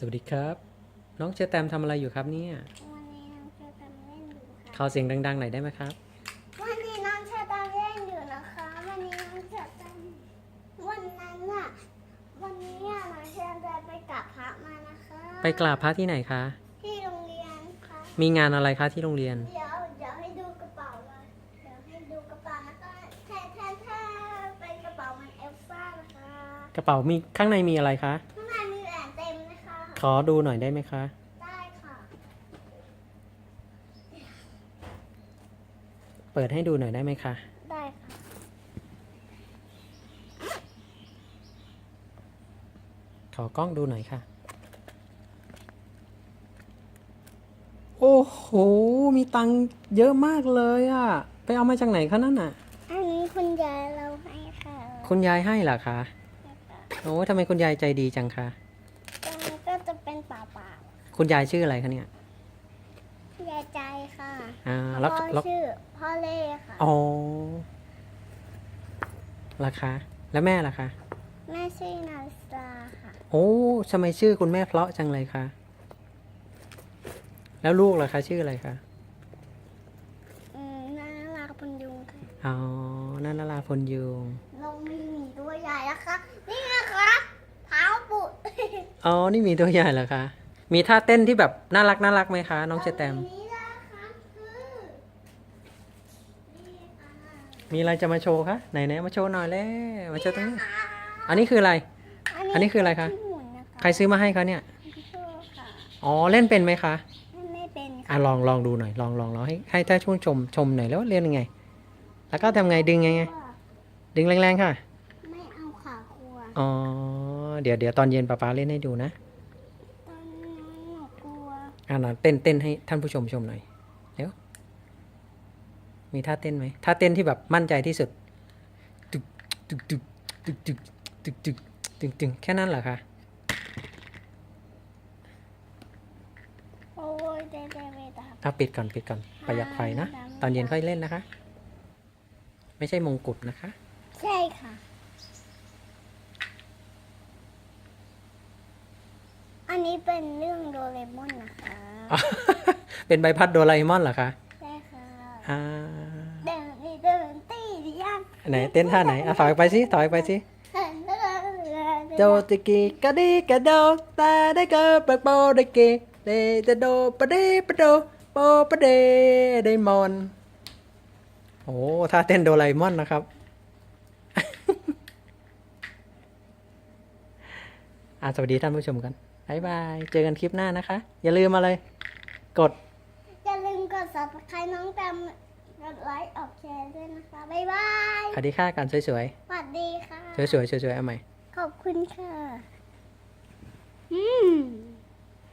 สวัสดีครับ น้องเชอแตมทำอะไรอยู่ครับเนี่ยวันนี้น้องเชอตามเล่นอยู่ค่ะขอเสียงดังๆหน่อยได้ไหมครับ วันนี้น้องเชอตามเล่นอยู่นะคะ วันนี้น้องเชอตามวันนั้นอะวันนี้อะน้องเชอตามไปกราบพระมานะคะ ไปกราบพระที่ไหนคะ ที่โรงเรียนค่ะมีงานอะไรคะที่โรงเรียน เดี๋ยวเดี๋ยวให้ดูกระเป๋าเลยเดี๋ยวให้ดูกระเป๋านะคะแทนแทนแทนเป็นกระเป๋ามันเอลซ่านะคะกระเป๋ามีข้างในมีอะไรคะ ขอดูหน่อยได้ไหมคะ ได้ค่ะ เปิดให้ดูหน่อยได้ไหมคะ ได้ค่ะ ขอกล้องดูหน่อยค่ะ โอ้โห มีตังค์เยอะมากเลยอะ ไปเอามาจากไหนคะนั่นน่ะ อันนี้คุณยายเราให้ค่ะคุณยายให้เหรอคะ โอ้ทำไมคุณยายใจดีจังคะตรงนี้ก็ จะเป็นเปล่าคุณยายชื่ออะไรคะเนี่ยๆยายใจค่ะอ่าแล้วพ่อแล้วชื่อพ่อเล่ค่ะ อ๋อราคาแล้วแม่ล่ะคะ แม่ชื่อนาซาค่ะ โอ้ทำไมชื่อคุณแม่เพราะจังเลยคะแล้วลูกล่ะคะชื่ออะไรคะอืมน่ารักปุญยุงค่ะอ๋อนันนราพลยูงลงมีหมีตัวใหญ่แล้วค่ะนี่นะคะเท้าปุด อ๋อ นี่มีตัวใหญ่เหรอคะ มีท่าเต้นที่แบบน่ารักน่ารักไหมคะ น้องเชอแตมนี้นะคะคือนี่ค่ะมีอะไรจะมาโชว์คะ ไหนไหนมาโชว์หน่อยแล้ว มาโชว์ตรงนี้ค่ะอันนี้คืออะไร อันนี้คืออะไรคะที่หมุนนะคะใครซื้อมาให้เขาเนี่ยพี่โชว์ค่ะอ๋อ เล่นเป็นไหมคะ ไม่เป็นอะค่ะลองลองดูหน่อย ลองลองลองให้ให้ท่านช่วยชมชมหน่อยแล้วเล่นยังไง แล้วก็ทำไงดึงไงไง ดึงแรงๆค่ะ ไม่เอาขาครัวอ๋อ เดี๋ยวเดี๋ยวตอนเย็นป้าป๊าเล่นให้ดูนะตอนนี้หนูกลัวอ่านะเต้นเต้นให้ท่านผู้ชมชมหน่อยเร็วมีท่าเต้นไหมท่าเต้นที่แบบมั่นใจที่สุดตึกตึกตึกตึกตึกตึกตึกตึกตึกแค่นั้นเหรอคะโอ้ยเดเดเวดาเอาปิดก่อนปิดก่อนประหยัดไฟนะ ตอนเย็นค่อยเล่นนะคะ ไม่ใช่มงกุฎนะคะ ใช่ค่ะ นนี้เป็นเรื่องโดเรมอนนะคะเป็นใบพัดโดราเอมอนเหรอคะใช่ค่ะอ่าเดินนี่เดินตีดิยันไหนเต้นท่าไหนอะถอยไปสิถอยไปสิโดตะกีกะดีกะโดตาได้กะปะโปได้เกเดจะโดปะเดปะโดโปปะเดได้มอนโอ้ท่าเต้นโดราเอมอนนะครับ อะสวัสดีท่านผู้ชมกัน บายบาย เจอกันคลิปหน้านะคะ อย่าลืมมาเลยกด อย่าลืมกด subscribe น้องแตมกดไลค์ออกแชร์ด้วยนะคะบ๊ายบายสวัสดีค่ะกันสวยสวัสดีค่ะๆ สวยๆสวยๆเอาใหม่ ขอบคุณค่ะ อืม